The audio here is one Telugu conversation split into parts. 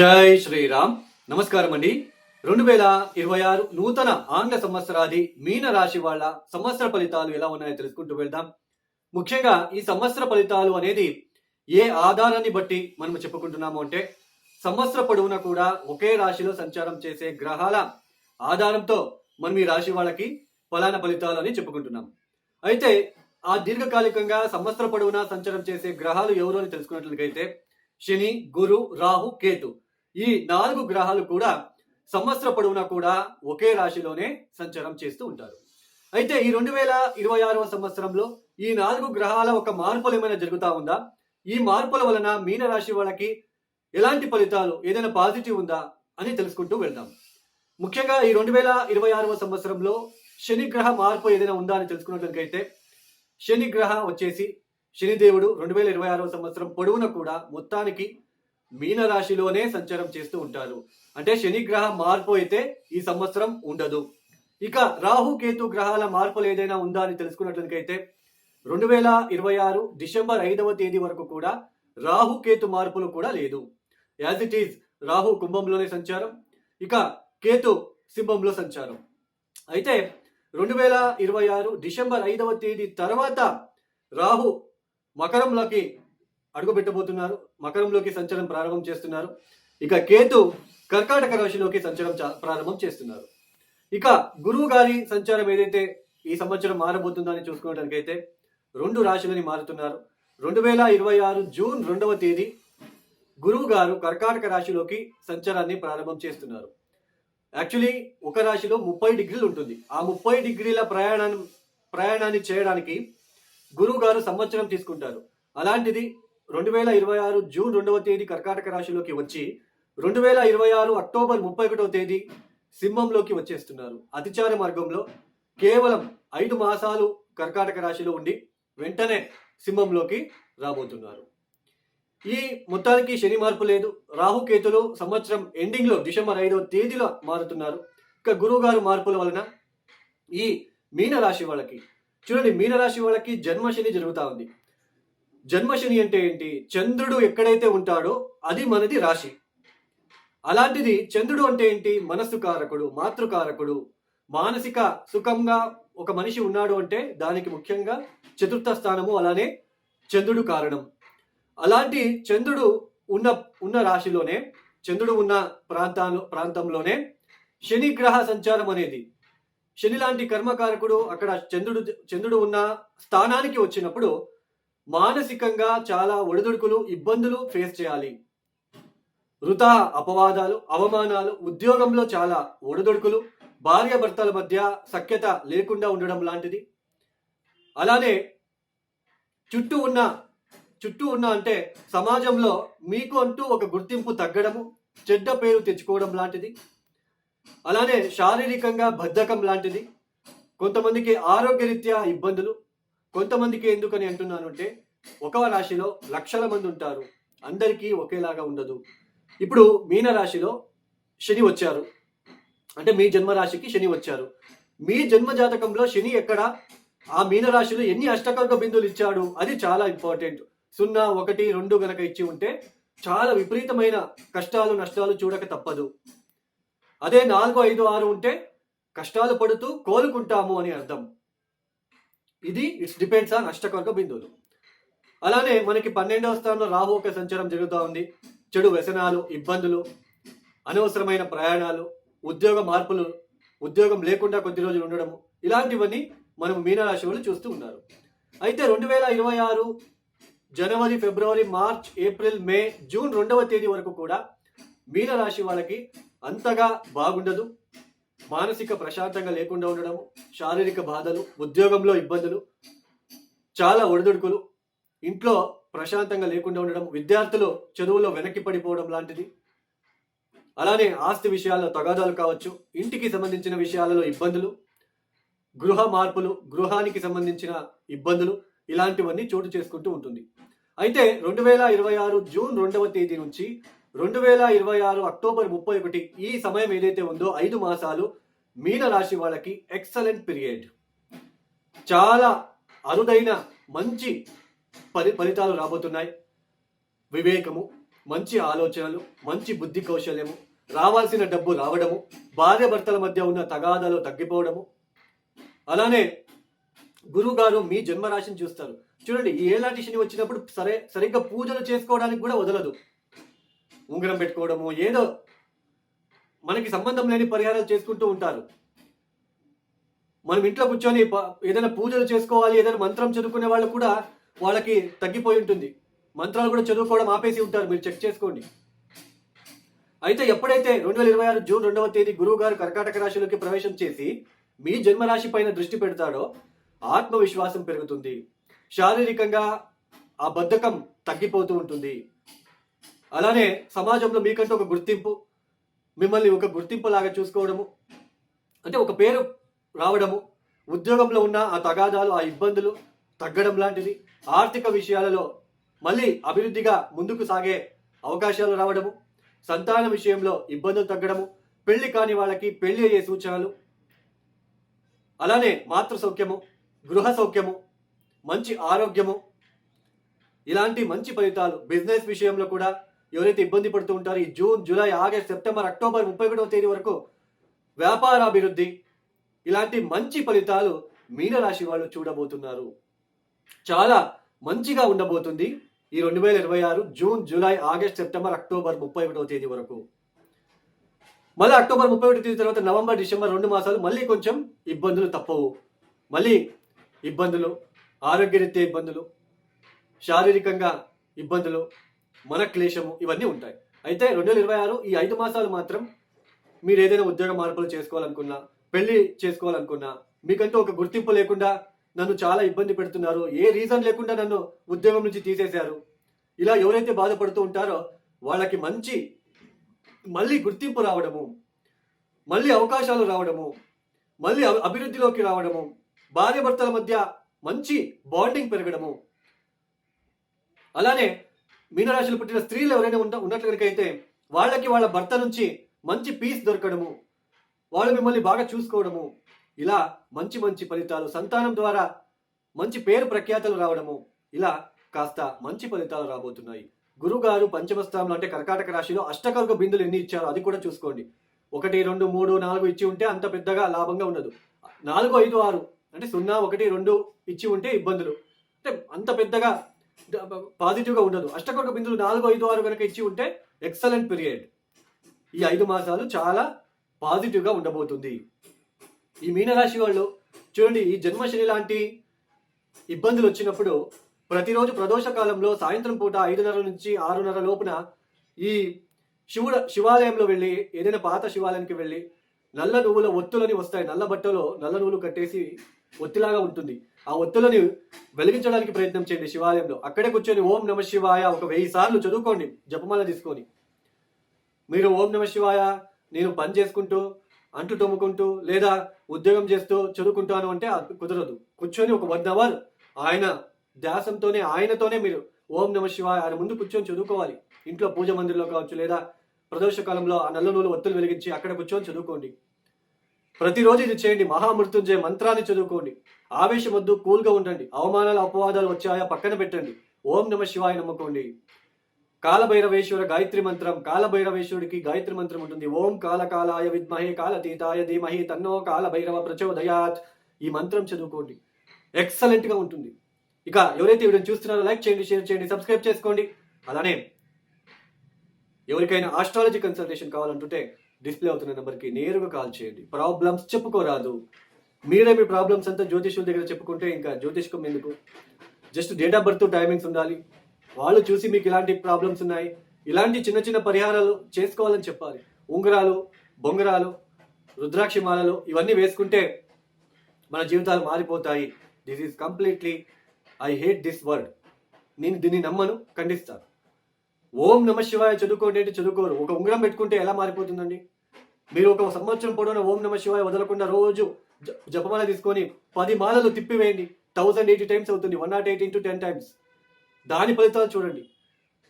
జై శ్రీరామ్. నమస్కారం అండి. రెండు వేల ఇరవై ఆరు నూతన ఆంగ్ల సంవత్సరాది మీన రాశి వాళ్ళ సంవత్సర ఫలితాలు ఎలా ఉన్నాయో తెలుసుకుంటూ వెళ్దాం. ముఖ్యంగా ఈ సంవత్సర ఫలితాలు అనేది ఏ ఆధారాన్ని బట్టి మనం చెప్పుకుంటున్నాము అంటే సంవత్సర పొడవునా కూడా ఒకే రాశిలో సంచారం చేసే గ్రహాల ఆధారంతో మనం ఈ రాశి వాళ్ళకి ఫలానా ఫలితాలు అని చెప్పుకుంటున్నాం. అయితే ఆ దీర్ఘకాలికంగా సంవత్సర పొడవునా సంచారం చేసే గ్రహాలు ఎవరు అని తెలుసుకున్నట్లయితే శని గురు రాహు కేతు. ఈ నాలుగు గ్రహాలు కూడా సంవత్సర పొడవునా కూడా ఒకే రాశిలోనే సంచారం చేస్తూ ఉంటారు. అయితే ఈ రెండు వేల ఇరవై ఆరవ సంవత్సరంలో ఈ నాలుగు గ్రహాల ఒక మార్పులు ఏమైనా జరుగుతా ఉందా? ఈ మార్పుల వలన మీన రాశి వాళ్ళకి ఎలాంటి ఫలితాలు ఏదైనా పాజిటివ్ ఉందా అని తెలుసుకుంటూ వెళ్దాం. ముఖ్యంగా ఈ రెండు వేల ఇరవై ఆరవ సంవత్సరంలో శని గ్రహ మార్పు ఏదైనా ఉందా అని తెలుసుకున్నట్లయితే శనిగ్రహ వచ్చేసి శనిదేవుడు రెండు వేల ఇరవై ఆరవ సంవత్సరం పొడవున కూడా మొత్తానికి మీన రాశిలోనే సంచారం చేస్తూ ఉంటారు. అంటే శని గ్రహ మార్పు అయితే ఈ సంవత్సరం ఉండదు. ఇక రాహు కేతు గ్రహాల మార్పులు ఏదైనా ఉందా అని తెలుసుకున్నట్లయితే రెండు వేల ఇరవై ఆరు డిసెంబర్ ఐదవ తేదీ వరకు కూడా రాహు కేతు మార్పులు కూడా లేదు. యాజ్ ఇట్ ఈజ్ రాహు కుంభంలోనే సంచారం ఇక కేతు సింహంలో సంచారం. అయితే రెండు వేల ఇరవై ఆరు డిసెంబర్ ఐదవ తేదీ తర్వాత రాహు మకరంలోకి అడుగుపెట్టబోతున్నారు. మకరంలోకి సంచలనం ప్రారంభం చేస్తున్నారు. ఇక కేతు కర్కాటక రాశిలోకి సంచారం చా- ప్రారంభం చేస్తున్నారు. ఇక గురువు గారి సంచారం ఏదైతే ఈ సంవత్సరం మారబోతుందో అని చూసుకున్నట్లయితే రెండు రాశులని మారుతున్నారు. రెండు వేల ఇరవై ఆరు జూన్ రెండవ తేదీ గురువు గారు కర్కాటక రాశిలోకి సంచారాన్ని ప్రారంభం చేస్తున్నారు. యాక్చువల్లీ ఒక రాశిలో ముప్పై డిగ్రీలు ఉంటుంది. ఆ ముప్పై డిగ్రీల ప్రయాణాన్ని ప్రయాణాన్ని చేయడానికి గురువు గారు సంవత్సరం తీసుకుంటారు. అలాంటిది రెండు వేల ఇరవై ఆరు జూన్ రెండవ తేదీ కర్కాటక రాశిలోకి వచ్చి రెండు వేల ఇరవై ఆరు అక్టోబర్ ముప్పై ఒకటవ తేదీ సింహంలోకి వచ్చేస్తున్నారు. అతిచార మార్గంలో కేవలం ఐదు మాసాలు కర్కాటక రాశిలో ఉండి వెంటనే సింహంలోకి రాబోతున్నారు. ఈ మొత్తానికి శని మార్పు లేదు. రాహుకేతులు సంవత్సరం ఎండింగ్లో డిసెంబర్ ఐదవ తేదీలో మారుతున్నారు. ఇక గురువు గారు మార్పుల వలన ఈ మీనరాశి వాళ్ళకి చూడండి మీనరాశి వాళ్ళకి జన్మశని జరుగుతూ ఉంది. జన్మశని అంటే ఏంటి? చంద్రుడు ఎక్కడైతే ఉంటాడో అది మనది రాశి. అలాంటిది చంద్రుడు అంటే ఏంటి? మనస్సు కారకుడు మాతృకారకుడు మానసిక సుఖంగా ఒక మనిషి ఉన్నాడు అంటే దానికి ముఖ్యంగా చతుర్థ స్థానము అలానే చంద్రుడు కారణం. అలాంటి చంద్రుడు ఉన్న ఉన్న రాశిలోనే చంద్రుడు ఉన్న ప్రాంతాల్లో ప్రాంతంలోనే శని గ్రహ సంచారం అనేది. శని లాంటి కర్మకారకుడు అక్కడ చంద్రుడు చంద్రుడు ఉన్న స్థానానికి వచ్చినప్పుడు మానసికంగా చాలా ఒడిదుడుకులు ఇబ్బందులు ఫేస్ చేయాలి. వృధా అపవాదాలు అవమానాలు ఉద్యోగంలో చాలా ఒడిదుడుకులు భార్యాభర్తల మధ్య సఖ్యత లేకుండా ఉండడం లాంటిది. అలానే చుట్టూ ఉన్న చుట్టూ ఉన్న అంటే సమాజంలో మీకు అంటూ ఒక గుర్తింపు తగ్గడము చెడ్డ పేరు తెచ్చుకోవడం లాంటిది. అలానే శారీరకంగా బద్ధకం లాంటిది. కొంతమందికి ఆరోగ్యరీత్యా ఇబ్బందులు కొంతమందికి ఎందుకని అంటున్నాను అంటే ఒక రాశిలో లక్షల మంది ఉంటారు. అందరికీ ఒకేలాగా ఉండదు. ఇప్పుడు మీన రాశిలో శని వచ్చారు. అంటే మీ జన్మ రాశికి శని వచ్చారు. మీ జన్మ జాతకంలో శని ఎక్కడ? ఆ మీనరాశిలో ఎన్ని అష్టకర్గ బిందువులు ఇచ్చాడు? అది చాలా ఇంపార్టెంట్. సున్నా ఒకటి రెండు గనక ఇచ్చి ఉంటే చాలా విపరీతమైన కష్టాలు నష్టాలు చూడక తప్పదు. అదే నాలుగు ఐదు ఆరు ఉంటే కష్టాలు పడుతూ కోలుకుంటాము అని అర్థం. ఇది ఇట్స్ డిపెండ్స్ ఆన్ అష్టకర్గ బిందువులు. అలానే మనకి పన్నెండవ స్థానంలో రాహు ఒక సంచారం జరుగుతూ ఉంది. చెడు వ్యసనాలు ఇబ్బందులు అనవసరమైన ప్రయాణాలు ఉద్యోగ మార్పులు ఉద్యోగం లేకుండా కొద్ది రోజులు ఉండడము ఇలాంటివన్నీ మనం మీనరాశి వాళ్ళు చూస్తూ ఉన్నారు. అయితే రెండు వేల ఇరవై ఆరు జనవరి ఫిబ్రవరి మార్చ్ ఏప్రిల్ మే జూన్ రెండవ తేదీ వరకు కూడా మీనరాశి వాళ్ళకి అంతగా బాగుండదు. మానసిక ప్రశాంతంగా లేకుండా ఉండడము శారీరక బాధలు ఉద్యోగంలో ఇబ్బందులు చాలా ఒడిదుడుకులు ఇంట్లో ప్రశాంతంగా లేకుండా ఉండడం విద్యార్థులు చదువులో వెనక్కి పడిపోవడం లాంటిది. అలానే ఆస్తి విషయాల్లో తగాదాలు కావచ్చు ఇంటికి సంబంధించిన విషయాలలో ఇబ్బందులు గృహ మార్పులు గృహానికి సంబంధించిన ఇబ్బందులు ఇలాంటివన్నీ చోటు చేసుకుంటూ ఉంటుంది. అయితే రెండు వేల ఇరవై ఆరు జూన్ రెండవ తేదీ నుంచి రెండు వేల ఇరవై ఆరు అక్టోబర్ ముప్పై ఒకటి ఈ సమయం ఏదైతే ఉందో ఐదు మాసాలు మీన రాశి వాళ్ళకి ఎక్సలెంట్ పీరియడ్. చాలా అరుదైన మంచి పరి ఫలితాలు రాబోతున్నాయి. వివేకము మంచి ఆలోచనలు మంచి బుద్ధి కౌశల్యము రావాల్సిన డబ్బు రావడము భార్యాభర్తల మధ్య ఉన్న తగాదాలు తగ్గిపోవడము. అలానే గురువుగారు మీ జన్మరాశిని చూస్తారు. చూడండి ఏలాంటి శని వచ్చినప్పుడు సరే సరిగ్గా పూజలు చేసుకోవడానికి కూడా వదలదు. ఉంగరం పెట్టుకోవడము ఏదో మనకి సంబంధం లేని పరిహారాలు చేసుకుంటూ ఉంటారు. మనం ఇంట్లో కూర్చొని ప- ఏదైనా పూజలు చేసుకోవాలి ఏదైనా మంత్రం చదువుకునే వాళ్ళు కూడా వాళ్ళకి తగ్గిపోయి ఉంటుంది. మంత్రాలు కూడా చదువుకోవడం ఆపేసి ఉంటారు మీరు చెక్ చేసుకోండి. అయితే ఎప్పుడైతే రెండు వేల ఇరవై ఆరు జూన్ రెండవ తేదీ గురువు గారు కర్కాటక రాశిలోకి ప్రవేశం చేసి మీ జన్మరాశి పైన దృష్టి పెడతాడో ఆత్మవిశ్వాసం పెరుగుతుంది. శారీరకంగా ఆ బద్ధకం తగ్గిపోతూ ఉంటుంది. అలానే సమాజంలో మీకంటే ఒక గుర్తింపు మిమ్మల్ని ఒక గుర్తింపు లాగా చూసుకోవడము అంటే ఒక పేరు రావడము ఉద్యోగంలో ఉన్న ఆ తగాదాలు ఆ ఇబ్బందులు తగ్గడం లాంటిది ఆర్థిక విషయాలలో మళ్ళీ అభివృద్ధిగా ముందుకు సాగే అవకాశాలు రావడము సంతాన విషయంలో ఇబ్బందులు తగ్గడము పెళ్ళి కాని వాళ్ళకి పెళ్ళి అయ్యే సూచనలు అలానే మాతృ సౌఖ్యము గృహ సౌఖ్యము మంచి ఆరోగ్యము ఇలాంటి మంచి ఫలితాలు బిజినెస్ విషయంలో కూడా ఎవరైతే ఇబ్బంది పడుతూ ఉంటారో ఈ June July August September October ముప్పై ఒకటవ తేదీ వరకు వ్యాపారాభివృద్ధి ఇలాంటి మంచి ఫలితాలు మీనరాశి వాళ్ళు చూడబోతున్నారు. చాలా మంచిగా ఉండబోతుంది ఈ రెండు వేల ఇరవై ఆరు June July August September October ముప్పై ఒకటవ తేదీ వరకు. మళ్ళీ అక్టోబర్ ముప్పై ఒకటి తేదీ తర్వాత నవంబర్ డిసెంబర్ రెండు మాసాలు మళ్ళీ కొంచెం ఇబ్బందులు తప్పవు. మళ్ళీ ఇబ్బందులు ఆరోగ్యరీత్యా ఇబ్బందులు శారీరకంగా ఇబ్బందులు మన క్లేశము ఇవన్నీ ఉంటాయి. అయితే రెండు వేల ఇరవై ఆరు ఈ ఐదు మాసాలు మాత్రం మీరు ఏదైనా ఉద్యోగ మార్పులు చేసుకోవాలనుకున్నా పెళ్ళి చేసుకోవాలనుకున్నా మీకంటూ ఒక గుర్తింపు లేకుండా నన్ను చాలా ఇబ్బంది పెడుతున్నారు. ఏ రీజన్ లేకుండా నన్ను ఉద్యోగం నుంచి తీసేశారు? ఇలా ఎవరైతే బాధపడుతూ ఉంటారో వాళ్ళకి మంచి మళ్ళీ గుర్తింపు రావడము మళ్ళీ అవకాశాలు రావడము మళ్ళీ అభి- అభివృద్ధిలోకి రావడము భార్యాభర్తల మధ్య మంచి బాండింగ్ పెరగడము. అలానే మీనరాశులు పుట్టిన స్త్రీలు ఎవరైనా ఉన్న ఉన్నట్లు కనుకైతే వాళ్ళకి వాళ్ళ భర్త నుంచి మంచి పీస్ దొరకడము వాళ్ళు మిమ్మల్ని బాగా చూసుకోవడము ఇలా మంచి మంచి ఫలితాలు సంతానం ద్వారా మంచి పేరు ప్రఖ్యాతలు రావడము ఇలా కాస్త మంచి ఫలితాలు రాబోతున్నాయి. గురుగారు పంచమస్థానంలో అంటే కర్కాటక రాశిలో అష్టకల్ప బిందులు ఎన్ని ఇచ్చారో అది కూడా చూసుకోండి. ఒకటి రెండు మూడు నాలుగు ఇచ్చి ఉంటే అంత పెద్దగా లాభంగా ఉండదు. నాలుగు ఐదు ఆరు అంటే సున్నా ఒకటి రెండు ఇచ్చి ఉంటే ఇబ్బందులు. అంటే అంత పెద్దగా పాజిటివ్గా ఉండదు. అష్టకల్ప బిందులు నాలుగు ఐదు ఆరు కనుక ఇచ్చి ఉంటే ఎక్సలెంట్ పీరియడ్ ఈ ఐదు మాసాలు చాలా పాజిటివ్గా ఉండబోతుంది. ఈ మీనరాశి వాళ్ళు చూడండి ఈ జన్మశని లాంటి ఇబ్బందులు వచ్చినప్పుడు ప్రతిరోజు ప్రదోష కాలంలో సాయంత్రం పూట ఐదున్నర నుంచి ఆరున్నర లోపున ఈ శివుడు శివాలయంలో వెళ్ళి ఏదైనా పాత శివాలయానికి వెళ్ళి నల్ల నువ్వుల ఒత్తులని వస్తాయి. నల్ల బట్టలో నల్ల నువ్వులు కట్టేసి ఒత్తిలాగా ఉంటుంది. ఆ ఒత్తులని వెలిగించడానికి ప్రయత్నం చేయండి శివాలయంలో. అక్కడే కూర్చొని ఓం నమ శివాయ ఒక వెయ్యి సార్లు చదువుకోండి జపమాల తీసుకొని. మీరు ఓం నమ శివాయ నేను పని చేసుకుంటూ అంటు తోముకుంటూ లేదా ఉద్యోగం చేస్తూ చదువుకుంటాను అంటే అది కుదరదు. కూర్చొని ఒక వన్ అవర్ ఆయన ధ్యాసంతోనే ఆయనతోనే మీరు ఓం నమ శివాయ ఆయన ముందు కూర్చొని చదువుకోవాలి. ఇంట్లో పూజ మందిరంలో కావచ్చు లేదా ప్రదోష కాలంలో ఆ నల్ల నూలు ఒత్తులు వెలిగించి అక్కడ కూర్చొని చదువుకోండి. ప్రతిరోజు ఇది చేయండి. మహామృత్యుంజయ మంత్రాన్ని చదువుకోండి. ఆవేశం వద్దు కూల్గా ఉండండి. అవమానాలు అపవాదాలు వచ్చాయా పక్కన పెట్టండి. ఓం నమ శివాయ నమ్ముకోండి. కాలభైరవేశ్వర గాయత్రి మంత్రం కాలభైరవేశ్వరుడికి గాయత్రి మంత్రం ఉంటుంది. ఓం కాలకాలాయ విద్మహే కాలతీతాయ ధీమహి తన్నో కాలభైరవ ప్రచోదయాత్. ఈ మంత్రం చదువుకోండి. ఎక్సలెంట్గా ఉంటుంది. ఇక ఎవరైతే వీడియో చూస్తున్నారో లైక్ చేయండి షేర్ చేయండి సబ్స్క్రైబ్ చేసుకోండి. అలానే ఎవరికైనా ఆస్ట్రాలజీ కన్సల్టేషన్ కావాలంటుంటే డిస్ప్లే అవుతున్న నెంబర్కి నేరుగా కాల్ చేయండి. ప్రాబ్లమ్స్ చెప్పుకోరాదు. మీరే మీ ప్రాబ్లమ్స్ అంతా జ్యోతిష్యుల దగ్గర చెప్పుకుంటే ఇంకా జ్యోతిష్కం ఎందుకు? Just date of birth timings ఉండాలి. వాళ్ళు చూసి మీకు ఇలాంటి ప్రాబ్లమ్స్ ఉన్నాయి. ఇలాంటి చిన్న చిన్న పరిహారాలు చేసుకోవాలని చెప్పాలి. ఉంగరాలు బొంగరాలు రుద్రాక్షి మాలలు ఇవన్నీ వేసుకుంటే మన జీవితాలు మారిపోతాయి. This is completely I hate this word నేను దీన్ని నమ్మను ఖండిస్తాను. ఓం నమ శివాయ చదువుకోండి అంటే చదువుకోరు. ఒక ఉంగరం పెట్టుకుంటే ఎలా మారిపోతుందండి? మీరు ఒక సంవత్సరం పొడవున ఓం నమ శివాయ వదలకుండా రోజు జపమాల తీసుకొని పది మాలలు తిప్పివేయండి. థౌసండ్ ఎయిటీ టైమ్స్ అవుతుంది. One naught eight into ten times. దాని ఫలితాలు చూడండి.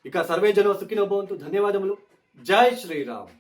ఇక సర్వే జన సుఖిన భవంతు. ధన్యవాదములు. జై శ్రీరామ్.